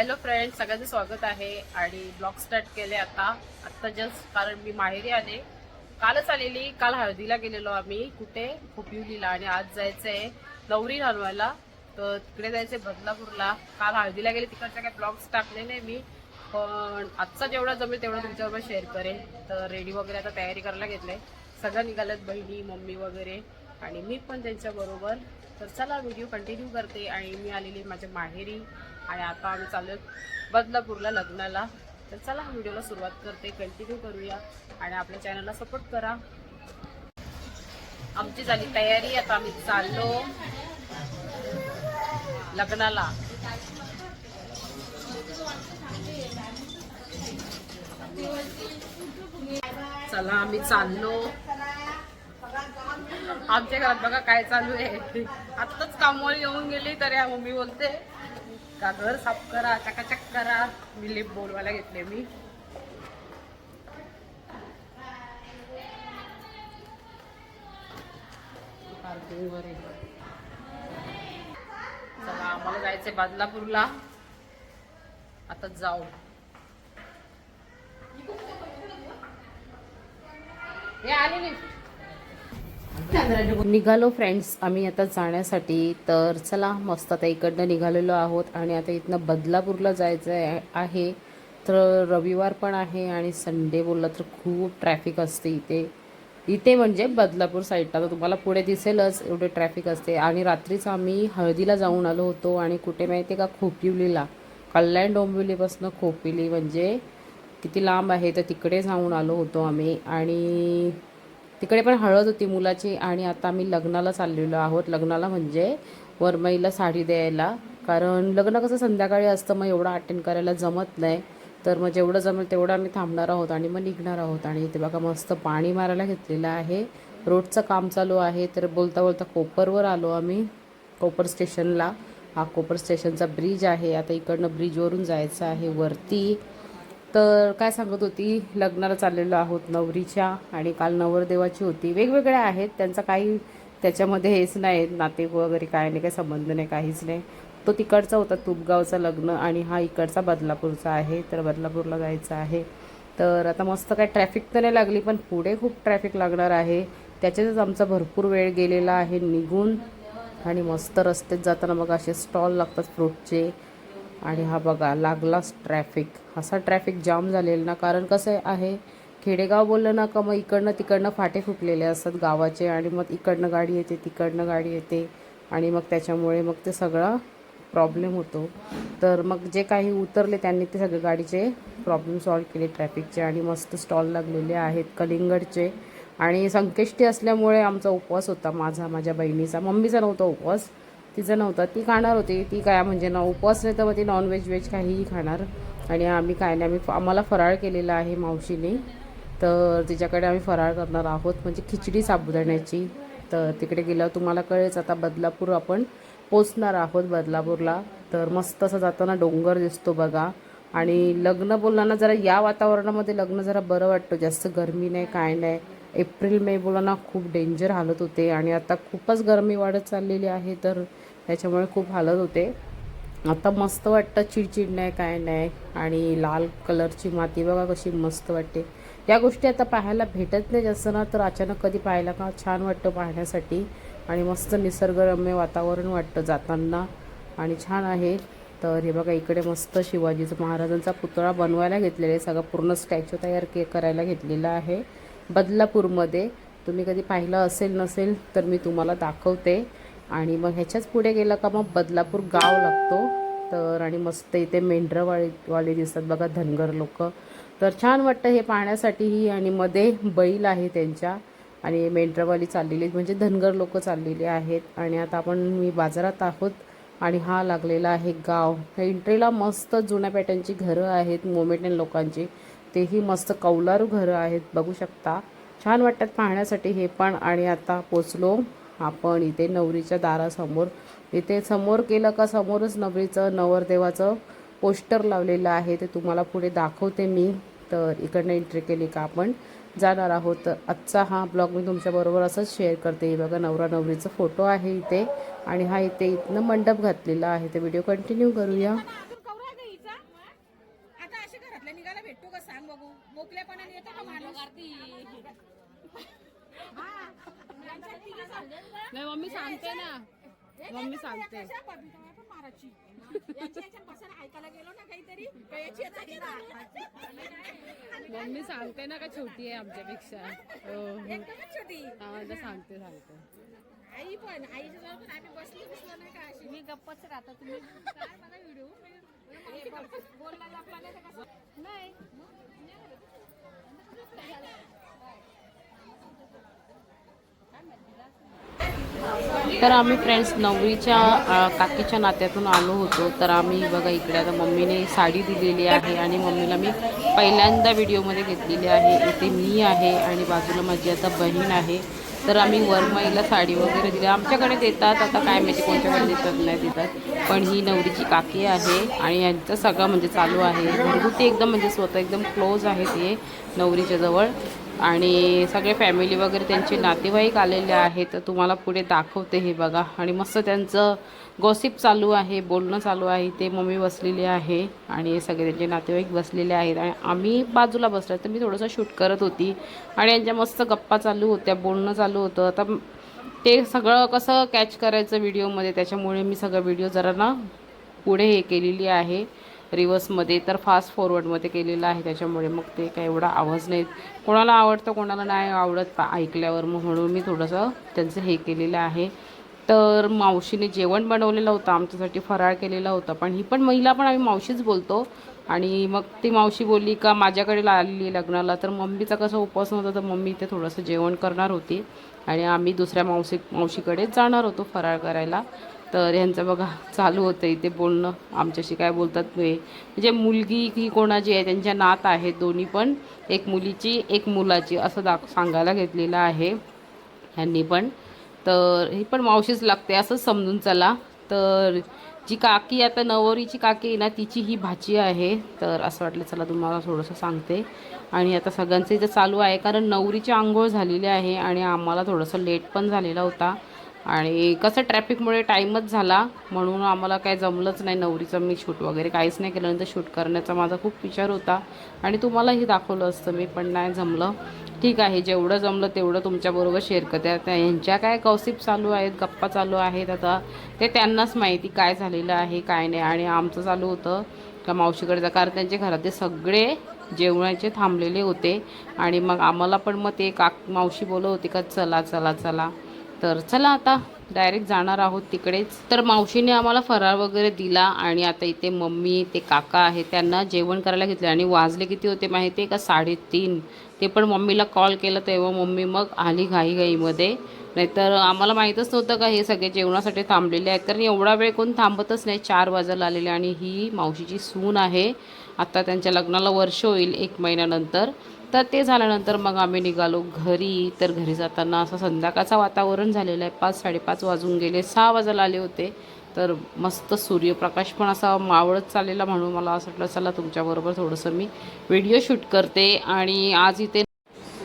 Hello friend सगळ्यांचं स्वागत आहे आणि ब्लॉग स्टार्ट केले आता. आत्ता जस्ट कारण मी माहेरी आले. कालच आलेली काल हळदीला गेलेलो आम्ही. कुठे? खोपिवलीला आणि आज जायचं आहे नवरी घालवायला तर तिकडे जायचंय बदलापूरला. काल हळदीला गेले तिकडच्या काही ब्लॉग्स टाकले नाही मी. पण आजचा जेवढा जमेल तेवढा तुमच्याबरोबर शेअर करेन. तर रेडी वगैरे आता तयारी करायला घेतलं आहे सगळ्या निघाल्यात बहिणी मम्मी वगैरे. आणि मी पण त्यांच्याबरोबर. तर चला व्हिडिओ कंटिन्यू करते. आणि मी आलेली माझ्या माहेरी. आणि आता आम्ही चाललो बदलापूरला लग्नाला. तर चला व्हिडिओला सुरुवात करते. कंटिन्यू करूया. आणि आपल्या चॅनलला सपोर्ट करा. आमची झाली तयारी. आता आम्ही चाललो लग्नाला. चला आम्ही चाललो. आमच्या घरात बघा काय चालू आहे. आत्ताच कामावर येऊन गेली तर या मम्मी बोलते. का? घर साफ करा चकाचक करा. मी लिप बोलवायला घेतले मी. आहे. चला आम्हाला जायचंय बदलापूरला. आता जाऊ. हे आली लिफ्ट निघालो फ्रेंड्स आम्ही आता जाण्यासाठी. तर चला मस्त आता इकडनं निघालेलो आहोत आणि आता इथनं बदलापूरला जायचं आहे- तर रविवार पण आहे आणि संडे बोलला तर खूप ट्रॅफिक असते इथे. इथे म्हणजे बदलापूर साईडला तर तुम्हाला पुढे दिसेलच एवढे ट्रॅफिक असते. आणि रात्रीच आम्ही हळदीला जाऊन आलो होतो आणि कुठे माहिती का? खोपिवलीला. कल्याण डोंबिवलीपासून खोपिली. म्हणजे किती लांब आहे तर तिकडे जाऊन आलो होतो आम्ही. आणि तिकडे पण हळद होती मुलाची आणि आता आम्ही लग्नाला चाललेलो आहोत. लग्नाला म्हणजे वरमाईला साडी द्यायला. कारण लग्न कसं संध्याकाळी असतं मग एवढं अटेंड करायला जमत नाही. तर मग जेवढं जमेल तेवढं आम्ही थांबणार आहोत आणि मग निघणार आहोत. आणि इथे बघा मस्त पाणी मारायला घेतलेलं आहे. रोडचं काम चालू आहे तर बोलता बोलता कोपरवर आलो आम्ही कोपर स्टेशनला. हा कोपर स्टेशनचा ब्रिज आहे. आता इकडनं ब्रिजवरून जायचं आहे. वरती तर काय सांगत होती लग्नाला चाललेलो आहोत नवरीच्या आणि काल नवरदेवाची होती. वेगवेगळ्या आहेत त्यांचा काही त्याच्यामध्ये हेच नाही नाते वगैरे काय नाही काही संबंध नाही काहीच नाही. तो तिकडचा होता तुपगावचा लग्न आणि हा इकडचा बदलापूरचा आहे तर बदलापूरला जायचं आहे. तर आता मस्त काय ट्रॅफिक तर नाही लागली पण पुढे खूप ट्रॅफिक लागणार आहे. त्याच्यातच आमचा भरपूर वेळ गेलेला आहे निघून. आणि मस्त रस्त्यात जाताना मग असे स्टॉल लागतात फ्रूटचे आणि हा बघा लागलाच ट्रॅफिक असा ट्रॅफिक जाम झालेला ना कारण कसं आहे खेडेगाव बोललं ना का मग इकडनं तिकडनं फाटे फुटलेले असतात गावाचे आणि मग इकडनं गाडी येते तिकडनं गाडी येते आणि मग त्याच्यामुळे मग ते सगळा प्रॉब्लेम होतो. तर मग जे काही उतरले त्यांनी ते सगळे गाडीचे प्रॉब्लेम सॉल्व केले ट्रॅफिकचे आणि मस्त स्टॉल लागलेले आहेत कलिंगडचे. आणि संकेष्टी असल्यामुळे आमचा उपवास होता माझा माझ्या बहिणीचा. मम्मीचा नव्हता उपवास. तिचं नव्हतं. ती खाणार होती. ती काय म्हणजे ना उपवास नाही तर मग ती नॉनव्हेज व्हेज काहीही खाणार. आणि आम्ही काय नाही आम्ही आम्हाला फराळ केलेला आहे मावशीने. तर तिच्याकडे आम्ही फराळ करणार आहोत. म्हणजे खिचडी साबुदाण्याची. तर तिकडे गेल्यावर तुम्हाला कळेच आता बदलापूर आपण पोचणार आहोत बदलापूरला. तर मस्त असं जाताना डोंगर दिसतो बघा. आणि लग्न बोलताना जरा या वातावरणामध्ये लग्न जरा बरं वाटतं. जास्त गरमी नाही काय नाही. एप्रिल मे बोलांना खूप डेंजर हालत होते आणि आता खूपच गरमी वाढत चाललेली आहे तर त्याच्यामुळे खूप हालत होते. आता मस्त वाटतं चिडचिड नाही काय नाही आणि लाल कलरची माती बघा कशी मस्त वाटते. या गोष्टी आता पाहायला भेटत नाही जास्त ना तर अचानक कधी पाहायला का छान वाटतं पाहण्यासाठी. आणि मस्त निसर्गरम्य वातावरण वाटतं जाताना आणि छान आहे. तर हे बघा इकडे मस्त शिवाजीचा महाराजांचा पुतळा बनवायला घेतलेला आहे. सगळं पूर्ण स्टॅच्यू तयार के करायला घेतलेला आहे. बदलापूरमध्ये. तुम्ही कधी पाहिलं असेल नसेल तर मी तुम्हाला दाखवते. आणि मग ह्याच्याच पुढे गेलं का मग बदलापूर गाव लागतो. तर आणि मस्त इथे मेंढरवाळे वाले दिसतात बघा धनगर लोक. तर छान वाटतं हे पाहण्यासाठीही. आणि मध्ये बैल आहे त्यांच्या. आणि मेंढरवाली चाललेली म्हणजे धनगर लोक चाललेली आहेत. आणि आता आपण मी बाजारात आहोत. आणि हा लागलेला आहे गाव. एंट्रीला मस्त जुन्या पॅटर्नची घरं आहेत मोमेडियन लोकांची. तेही मस्त कौलारू घरं आहेत बघू शकता. छान वाटतात पाहण्यासाठी हे पण. आणि आता पोचलो आपण इथे नवरीच्या दारासमोर. इथे समोर केलं का समोरच नवरीचं नवरदेवाचं पोस्टर लावलेलं आहे. ते तुम्हाला पुढे दाखवते मी. तर इकडनं एंट्री केली का आपण? जाणार आहोत. तर आजचा हा ब्लॉग मी तुमच्याबरोबर असंच शेअर करते. हे बघा नवरा नवरीचा फोटो आहे इथे. आणि हा इथे इथनं मंडप घातलेला आहे. ते व्हिडिओ कंटिन्यू करूया मोकळेपणाने येतो का माणूस हा. यांच्या तिघी सांगतात. नाही मम्मी सांगते ना. मम्मी सांगते. ऐकायला गेलो ना काहीतरी? मम्मी सांगते ना का छोटी आहे आमच्यापेक्षा. हो छोटी? हा तर सांगते सांगते. आई पण आईच्या जवळ पण आम्ही बसली बसलो नाही का अशी? मी गप्पच राहता. तुम्ही काय मला व्हिडिओ? बोलला लपला नाही. तर आम्ही फ्रेंड्स नवरीच्या काकीच्या नात्यातून आलो होतो. तर आम्ही बघा इकडे आता मम्मीने साडी दिलेली आहे आणि मम्मीला मी पहिल्यांदा व्हिडिओमध्ये घेतलेली आहे. इथे मी आहे आणि बाजूला माझी आता बहीण आहे. तर आम्ही वरमाईला साडी वगैरे दिली. आमच्याकडे देतात आता काय माहिती कोणत्याकडे देतात नाही देतात. पण ही नवरीची काकी आहे आणि यांचं सगळं म्हणजे चालू आहे. घरगुती एकदम म्हणजे स्वतः एकदम क्लोज आहे ते नवरीच्या जवळ. आणि सगळे फॅमिली वगैरे त्यांचे नातेवाईक आलेले आहेत तर तुम्हाला पुढे दाखवते हे बघा. आणि मस्त त्यांचं गॉसिप चालू आहे बोलणं चालू आहे. ते मम्मी बसलेली आहे आणि सगळे त्यांचे नातेवाईक बसलेले आहेत. आणि आम्ही बाजूला बसलो तर मी थोडंसं शूट करत होती. आणि यांच्या मस्त गप्पा चालू होत्या बोलणं चालू होतं. आता ते सगळं कसं कॅच करायचं व्हिडिओमध्ये त्याच्यामुळे मी सगळं व्हिडिओ जरा ना पुढे हे केलेली आहे. रिवर्समध्ये तर फास्ट फॉरवर्डमध्ये केलेलं आहे. त्याच्यामुळे मग ते काय एवढा आवाज नाही. कोणाला आवडतं कोणाला नाही आवडत ऐकल्यावर मग म्हणून मी थोडंसं त्यांचं हे केलेलं आहे. तर मावशीने जेवण बनवलेलं होतं आमच्यासाठी फराळ केलेला होता. पण ही पण महिला पण आम्ही मावशीच बोलतो. आणि मग ती मावशी बोलली का माझ्याकडे आलेली लग्नाला. तर मम्मीचा कसं उपवास नव्हता तर मम्मी इथे थोडंसं जेवण करणार होती. आणि आम्ही दुसऱ्या मावशी मावशीकडे जाणार होतो फराळ करायला. तर ह्यांचं बघा चालू होतं इथे बोलणं. आमच्याशी काय बोलतात हे म्हणजे मुलगी ही कोणाची आहे? त्यांच्या नात आहेत दोन्ही पण. एक मुलीची एक मुलाची असं दाख सांगायला घेतलेलं आहे ह्यांनी पण. तर ही पण मावशीच लागते असंच समजून चला. तर जी काकी आता नवरीची काकी आहे ना तिची ही भाची आहे. तर असं वाटलं चला तुम्हाला थोडंसं सांगते. आणि आता सगळ्यांचं इथं चालू आहे कारण नवरीची आंघोळ झालेली आहे आणि आम्हाला थोडंसं लेट पण झालेला होता. आणि कसं ट्रॅफिकमुळे टाईमच झाला. म्हणून आम्हाला काय जमलंच नाही नवरीचं मी शूट वगैरे. काहीच नाही केलं नंतर शूट करण्याचा माझा खूप विचार होता. आणि तुम्हालाही दाखवलं असतं मी पण नाही जमलं. ठीक आहे जेवढं जमलं तेवढं तुमच्याबरोबर शेअर करते. आता यांच्या काय कौसिप चालू आहेत गप्पा चालू आहेत आता ते त्यांनाच माहिती काय झालेलं आहे काय नाही. आणि आमचं चालू होतं का मावशीकडे जा कारण त्यांच्या घरातले सगळे जेवणाचे थांबलेले होते. आणि मग आम्हाला पण मग ते काक मावशी बोलत होते का चला चला चला. तर चला आता डायरेक्ट जाणार आहोत तिकडेच. तर मावशीने आम्हाला फराळ वगैरे दिला आणि आता इथे मम्मी ते काका आहे त्यांना जेवण करायला घेतले आणि वाजले किती होते माहिती आहे का? साडेतीन. ते पण मम्मीला कॉल केला तेव्हा मम्मी मग आली घाईघाईमध्ये. नाहीतर आम्हाला माहीतच नव्हतं का हे सगळे जेवणासाठी थांबलेले आहेत. कारण एवढा वेळ कोण थांबतच नाही. चार वाजायला आलेले आणि ही मावशीची सून आहे. आता त्यांच्या लग्नाला वर्ष होईल एक महिन्यानंतर. तर ते झाल्यानंतर मग आम्ही निघालो घरी. तर घरी जाताना असं संध्याकाळचं वातावरण झालेलं आहे. पाच साडेपाच वाजून गेले. सहा वाजायला आले होते. तर मस्त सूर्यप्रकाश पण असा मावळत चाललेला म्हणून मला असं वाटलं चला तुमच्याबरोबर थोडंसं मी व्हिडिओ शूट करते. आणि आज इथे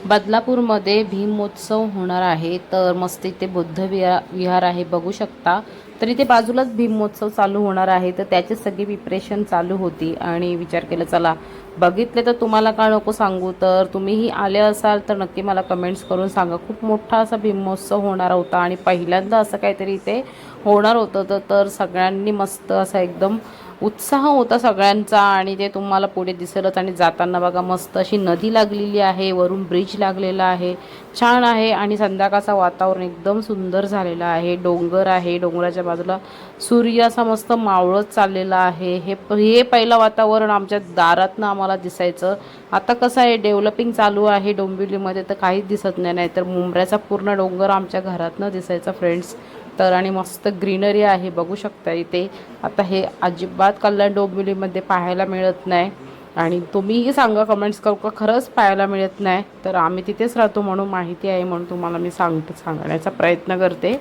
बदलापूरमध्ये भीमोत्सव होणार आहे. तर मस्त इथे बुद्ध विहार विहार आहे. बघू शकता. तर इथे बाजूलाच भीमोत्सव चालू होणार आहे. तर त्याची सगळी प्रिपरेशन चालू होती. आणि विचार केला चला बघितले तर तुम्हाला का नको सांगू तर तुम्हीही आले असाल तर नक्की मला कमेंट्स करून सांगा. खूप मोठा असा भीमोत्सव होणार होता आणि पहिल्यांदा असं काहीतरी इथे होणार होतं तर सगळ्यांनी मस्त असा एकदम उत्साह होता सगळ्यांचा आणि ते तुम्हाला पुढे दिसेलच आणि जाताना बघा मस्त अशी नदी लागलेली आहे वरून ब्रिज लागलेला आहे. छान आहे आणि संध्याकाळचं वातावरण एकदम सुंदर झालेलं आहे. डोंगर आहे डोंगराच्या बाजूला सूर्य असा मस्त मावळत चाललेला आहे. हे हे पहिलं वातावरण आमच्या दारातनं आम्हाला दिसायचं. आता कसं आहे डेव्हलपिंग चालू आहे डोंबिवलीमध्ये तर काहीच दिसत नाही नाहीतर मुंबऱ्याचा पूर्ण डोंगर आमच्या घरातनं दिसायचा फ्रेंड्स तर आणि मस्त ग्रीनरी आहे. बघू शकता इथे. आता हे अजिबात कल्याण डोंबिवलीमध्ये पाहायला मिळत नाही. आणि तुम्हीही सांगा कमेंट्स करू का? खरंच पाहायला मिळत नाही. तर आम्ही तिथेच राहतो म्हणून माहिती आहे म्हणून तुम्हाला मी सांगते सांगण्याचा प्रयत्न करते.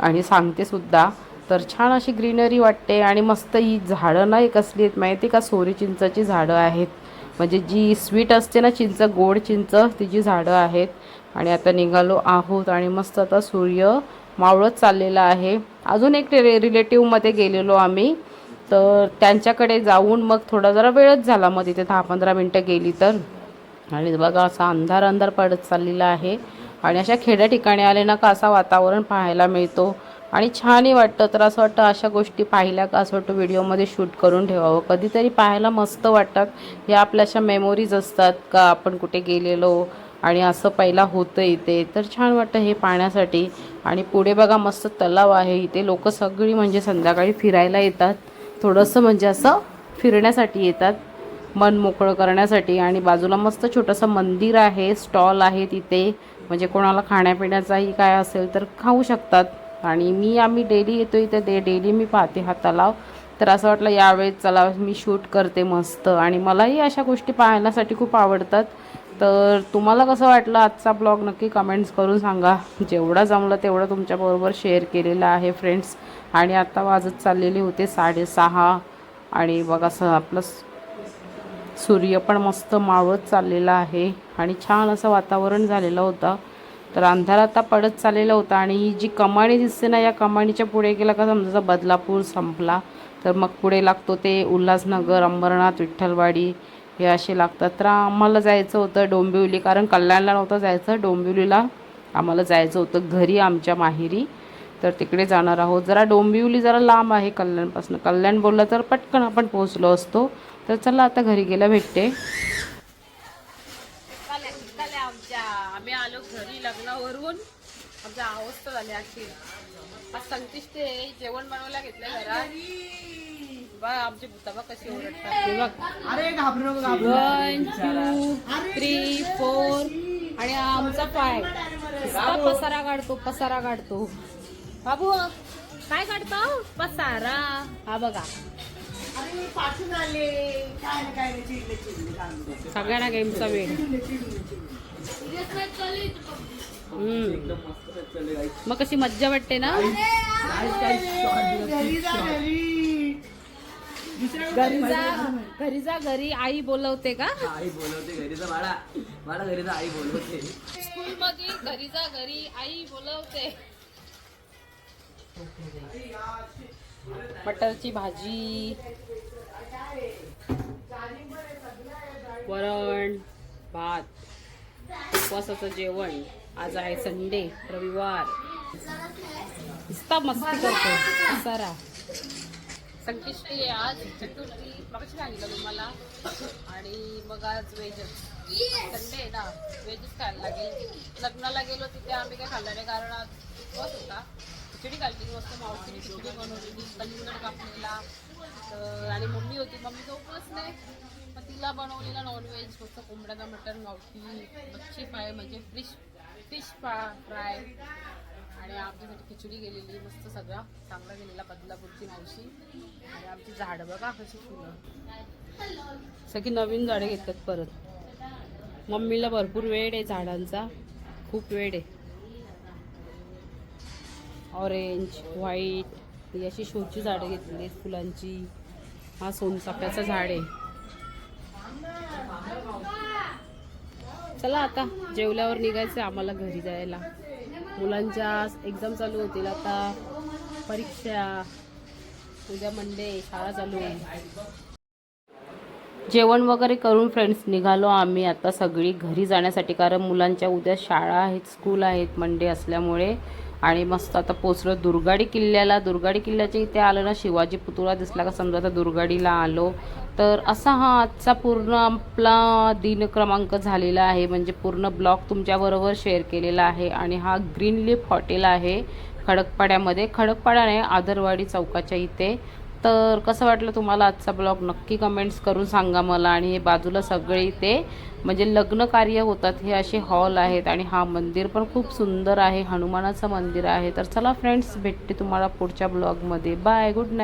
आणि सांगते सुद्धा. तर छान अशी ग्रीनरी वाटते आणि मस्त ही झाडं नाही कसली आहेत माहिती का? सोरी चिंचाची झाडं आहेत. म्हणजे जी स्वीट असते ना चिंच गोड चिंच तिची झाडं आहेत. आणि आता निघालो आहोत आणि मस्त आता सूर्य मावळत चाललेला आहे. अजून एक रे रिलेटिव्हमध्ये गेलेलो आम्ही. तर त्यांच्याकडे जाऊन मग थोडा जरा वेळच झाला मग तिथे दहा पंधरा मिनटं गेली तर. आणि बघा असा अंधार अंधार पडत चाललेला आहे. आणि अशा खेड्या ठिकाणी आले ना का असा वातावरण पाहायला मिळतो. आणि छानही वाटतं. तर असं वाटतं अशा गोष्टी पाहिल्या का असं वाटतं व्हिडिओमध्ये शूट करून ठेवावं. कधीतरी पाहायला मस्त वाटतात. या आपल्या अशा मेमोरीज असतात का आपण कुठे गेलेलो आणि असं पहिला होतं इथे तर छान वाटतं हे पाहण्यासाठी. आणि पुढे बघा मस्त तलाव आहे. इथे लोक सगळी म्हणजे संध्याकाळी फिरायला येतात. थोडंसं म्हणजे असं फिरण्यासाठी येतात मन मोकळं करण्यासाठी. आणि बाजूला मस्त छोटंसं मंदिर आहे स्टॉल आहे तिथे म्हणजे कोणाला खाण्यापिण्याचाही काय असेल तर खाऊ शकतात. आणि मी आम्ही डेली येतो इथे दे डेली मी पाहते हा तलाव. तर असं वाटलं यावेळेस चला मी शूट करते मस्त. आणि मलाही अशा गोष्टी पाहण्यासाठी खूप आवडतात. तर तुम्हाला कसं वाटलं आजचा ब्लॉग? नक्की कमेंट्स करून सांगा. जेवढा जमलं तेवढं तुमच्याबरोबर शेअर केलेलं आहे फ्रेंड्स आणि आत्ता वाजत चाललेली होते साडेसहा. आणि बघा असं आपलं सूर्य पण मस्त मावळत चाललेला आहे. आणि छान असं वातावरण झालेलं होतं. तर अंधार आता पडत चाललेला होता. आणि ही जी कमाणी दिसते ना या कमाणीच्या पुढे गेला का समजा बदलापूर संपला. तर मग पुढे लागतो ते उल्हासनगर अंबरनाथ विठ्ठलवाडी हे असे लागतात. तर आम्हाला जायचं होतं डोंबिवली कारण कल्याणला नव्हतं जायचं. डोंबिवलीला आम्हाला जायचं होतं घरी आमच्या माहेरी. तर तिकडे जाणार आहोत. जरा डोंबिवली जरा लांब आहे कल्याणपासून. कल्याण बोललं तर पटकन आपण पोहोचलो असतो. तर चला आता घरी गेला भेटते. आमच्या आम्ही आलो घरी लग्नावरून. आमच्या अवस्था झाली अशी आज संकष्टी जेवण बनवायला घेतलं घरात. बघ आमची भूताबा कशी ओरडतात. हे बघ अरे घाबरू नको घाबरू वन टू थ्री फोर आणि आमचा पाय. पसारा काढतो पसारा काढतो. बाबू काय काढतो? पसारा. हा बघा. सगळ्यांना गेमचा वेळ. मग कशी मज्जा वाटते ना? घरी जा घरी जा आई बोलवते का? आई बोलवते घरीचा बाळा. बाळा घरीचा आई बोलवते. स्कूल मध्ये घरी जा घरी आई बोलवते. मटरची भाजी. वरण भात. उपवासाचं जेवण. आज आहे संडे रविवार. मस्ती करतो सारा संकष्टी आहे आज. चतुर्थी मगाशी सांगितलं तुम्हाला. आणि मग आज वेजच. संडे आहे ना वेजच खायला लागेल. लग्नाला गेलो तिथे आम्ही काय खाल्लं नाही कारण आज उपवास होता. खिचडी घालती मस्त मावशीने खिचडी बनवलेली कलिंगड कापलेला. तर आणि मम्मी होती मम्मी उपवास नाही. मग तिला बनवलेला नॉनव्हेज मस्त कोंबड्याचा मटण गावठी मच्छी फ्राय म्हणजे फिश फिश फ्राय. आणि आमच्यासाठी खिचडी गेलेली मस्त सगळा. चांगला गेलेला बदलापूरची मावशी. आणि आमची झाडं बघा कशी फुलं. सगळी नवीन झाडे घेतात परत. मम्मीला भरपूर वेळ आहे झाडांचा. खूप वेळ आहे. ऑरेंज व्हाईट ही अशी शोची झाडं घेतलेली आहेत फुलांची. हा सोनचाफ्याचं झाड आहे. चला आता जेवल्यावर निघायचं आम्हाला घरी जायला. मुलांच्या एक्झाम चालू होतील आता. परीक्षा. उद्या मंडे शाळा चालू होईल. जेवण वगैरे करून फ्रेंड्स निघालो आम्ही. आता सगळी घरी जाण्यासाठी कारण मुलांच्या उद्या शाळा आहेत स्कूल आहेत मंडे असल्यामुळे. आणि मस्त आता पोचलो दुर्गाडी किल्ल्याला. दुर्गाडी किल्ल्याच्या इथे आलं ना शिवाजी पुतळा दिसला का समजा? आता दुर्गाडीला आलो. तर असा हा आजचा पूर्ण आपला दिन क्रमांक झालेला आहे. म्हणजे पूर्ण ब्लॉग तुमच्याबरोबर शेअर केलेला आहे आणि हा ग्रीन लिफ हॉटेल आहे खडकपाड्यामध्ये. खडकपाडा नाही आदरवाडी चौकाच्या इथे. तर कसं वाटलं तुम्हाला आजचा ब्लॉग? नक्की कमेंट्स करून सांगा मला. आणि हे बाजूला सगळे इथे म्हणजे लग्न कार्य होतात हे असे हॉल आहेत आणि हा मंदिर पण खूप सुंदर आहे. हनुमानाचं मंदिर आहे. तर चला फ्रेंड्स भेटते तुम्हाला पुढच्या ब्लॉगमध्ये. Bye good night.